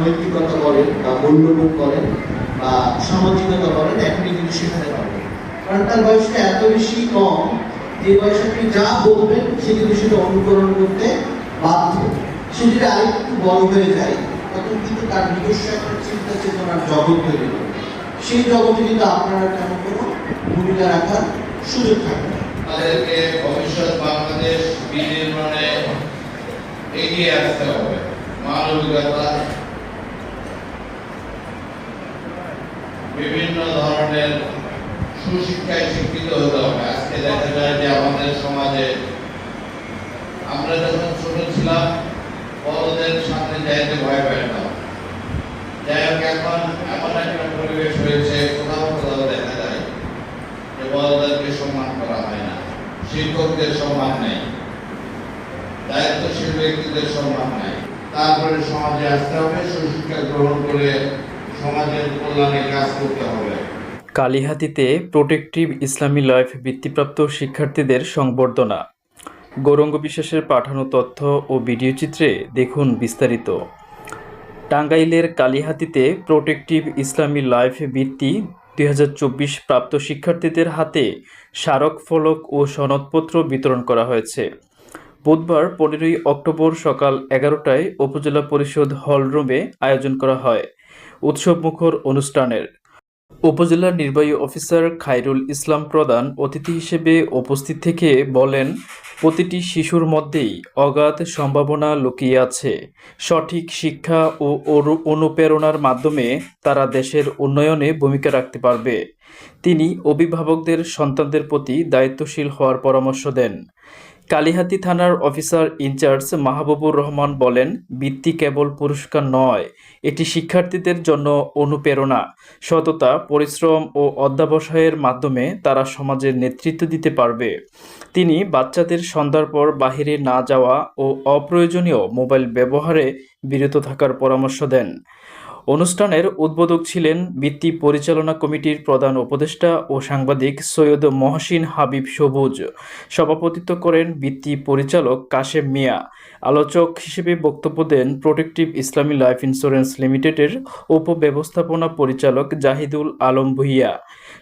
নৈতিকতা বলেন বা মূল্যবোধ বলেন বা সামাজিকতা বলেন এখনই কিন্তু শেখাতে পারবেন কারণ তার বয়সটা এত বেশি কম, যে বয়সে আপনি যা বলবেন, সে কিন্তু সেটা অনুকরণ করতে বাধ্য। সে যদি আরেকটু বড় হয়ে যায়, তখন কিন্তু তার নিজস্ব একটা চিন্তা চেতনার জগৎ তৈরি হবে। সেই জগতে কিন্তু আপনারা তেমন কোনো ভূমিকা রাখার সুযোগ থাকবে তাদেরকে ভবিষ্যৎ বাংলাদেশ বিনির্মাণে এগিয়ে আসতে হবে। মানবিকতা বিভিন্ন ধরনের সুশিক্ষায় শিক্ষিত হতে হবে আজকে দেখা যায় যে আমাদের সমাজে আমরা যখন ছোট ছিলাম, বড়দের সামনে যাইতে ভয় পেতাম যাই হোক, এখন এমন একটা পরিবেশ হয়েছে, কোথাও কোথাও দেখা যায় যে বড়দেরকে সম্মান করা হয় না, শিক্ষকদের সম্মান নেই, দায়িত্বশীল ব্যক্তিদের সম্মান নাই। তারপরে সমাজে আসতে হবে, সুশিক্ষা গ্রহণ করে সমাজের কল্যাণে কাজ করতে হবে। কালিহাতিতে প্রোটেক্টিভ ইসলামী লাইফ বৃত্তিপ্রাপ্ত শিক্ষার্থীদের সংবর্ধনা। গৌরঙ্গ বিশ্বাসের পাঠানো তথ্য ও ভিডিও চিত্রে দেখুন বিস্তারিত। টাঙ্গাইলের কালিহাতিতে প্রোটেক্টিভ ইসলামী লাইফ বৃত্তি দু হাজার চব্বিশ প্রাপ্ত শিক্ষার্থীদের হাতে স্মারক ফলক ও সনদপত্র বিতরণ করা হয়েছে। বুধবার পনেরোই অক্টোবর সকাল এগারোটায় উপজেলা পরিষদ হলরুমে আয়োজন করা হয়। উৎসবমুখর অনুষ্ঠানের। উপজেলার নির্বাহী অফিসার খায়রুল ইসলাম প্রধান অতিথি হিসেবে উপস্থিত থেকে বলেন, প্রতিটি শিশুর মধ্যেই অগাধ সম্ভাবনা লুকিয়ে আছে। সঠিক শিক্ষা ও অনুপ্রেরণার মাধ্যমে তারা দেশের উন্নয়নে ভূমিকা রাখতে পারবে। তিনি অভিভাবকদের সন্তানদের প্রতি দায়িত্বশীল হওয়ার পরামর্শ দেন। কালিহাতি থানার অফিসার ইনচার্জ মাহবুবুর রহমান বলেন, বৃত্তি কেবল পুরস্কার নয়, এটি শিক্ষার্থীদের জন্য অনুপ্রেরণা। সততা, পরিশ্রম ও অধ্যাবসায়ের মাধ্যমে তারা সমাজের নেতৃত্ব দিতে পারবে। তিনি বাচ্চাদের সন্ধ্যার পর বাহিরে না যাওয়া ও অপ্রয়োজনীয় মোবাইল ব্যবহারে বিরত থাকার পরামর্শ দেন। অনুষ্ঠানের উদ্বোধক ছিলেন বৃত্তি পরিচালনা কমিটির প্রধান উপদেষ্টা ও সাংবাদিক সৈয়দ মহসিন হাবিব সবুজ। সভাপতিত্ব করেন বৃত্তি পরিচালক কাশেম মিয়া। আলোচক হিসেবে বক্তব্য দেন প্রোটেক্টিভ ইসলামী লাইফ ইন্স্যুরেন্স লিমিটেডের উপব্যবস্থাপনা পরিচালক জাহিদুল আলম ভুইয়া।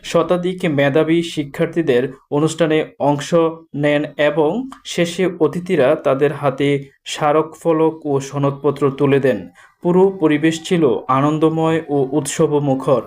শতাধিক মেধাবী শিক্ষার্থীদের অনুষ্ঠানে অংশ নেন এবং শেষে অতিথিরা তাদের হাতে স্মারক ফলক ও সনদপত্র তুলে দেন। পুরো পরিবেশ ছিল আনন্দময় ও উৎসবমুখর।